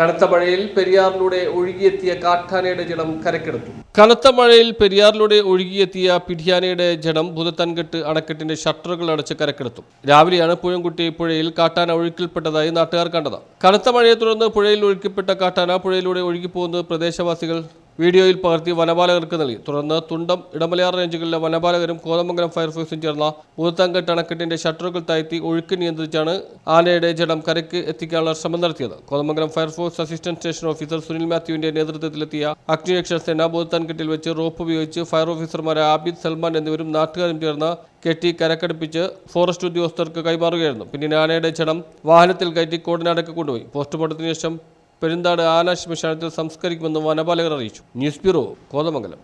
കനത്ത മഴയിൽ പെരിയാറിലൂടെ ഒഴുകിയെത്തിയ കാട്ടാനയുടെ ജഡം കരക്കെടുത്തു. കനത്ത മഴയിൽ പെരിയാറിലൂടെ ഒഴുകിയെത്തിയ പിടിയാനയുടെ ജഡം ഭൂതത്തൻകെട്ട് അണക്കെട്ടിന്റെ ഷട്ടറുകൾ അടച്ച് കരക്കെടുത്തു. രാവിലെയാണ് പുഴംകുട്ടി പുഴയിൽ കാട്ടാന ഒഴുക്കിൽപ്പെട്ടതായി നാട്ടുകാർ കണ്ടത്. കനത്ത മഴയെ തുടർന്ന് പുഴയിൽ ഒഴുക്കിപ്പെട്ട കാട്ടാന പുഴയിലൂടെ ഒഴുകിപ്പോകുന്നത് പ്രദേശവാസികൾ വീഡിയോയിൽ പകർത്തി വനപാലകർക്ക് നൽകി. തുടർന്ന് തുണ്ടം ഇടമലയാർ റേഞ്ചുകളിലെ വനപാലകരും കോതമംഗലം ഫയർഫോഴ്സും ചേർന്ന ഭൂതത്താൻകെട്ട് അണക്കെട്ടിന്റെ ഷട്ടറുകൾ താഴ്ത്തി ഒഴുക്ക് നിയന്ത്രിച്ചാണ് ആനയുടെ ജഡം കരയ്ക്ക് എത്തിക്കാനുള്ള ശ്രമം നടത്തിയത്. Kothamangalam fire force assistant station officer Sunil മാത്യുവിന്റെ നേതൃത്വത്തിലെത്തിയ അഗ്നിരക്ഷാസേന ഭൂതത്താൻകെട്ടിൽ വെച്ച് റോപ്പ് ഉപയോഗിച്ച് ഫയർ ഓഫീസർമാരായ ആബിദ് സൽമാൻ എന്നിവരും നാട്ടുകാരും ചേർന്ന് കെട്ടി കരക്കടുപ്പിച്ച് ഫോറസ്റ്റ് ഉദ്യോഗസ്ഥർക്ക് കൈമാറുകയായിരുന്നു. പിന്നീട് ആനയുടെ ജഡം വാഹനത്തിൽ കയറ്റി കോടനാടൊക്കെ കൊണ്ടുപോയി. പോസ്റ്റ്മോർട്ടത്തിന് ശേഷം പെരുന്താട് ആന ശ്മശാനത്തിൽ സംസ്കരിക്കുമെന്ന് വനപാലകർ അറിയിച്ചു. News bureau Kothamangalam.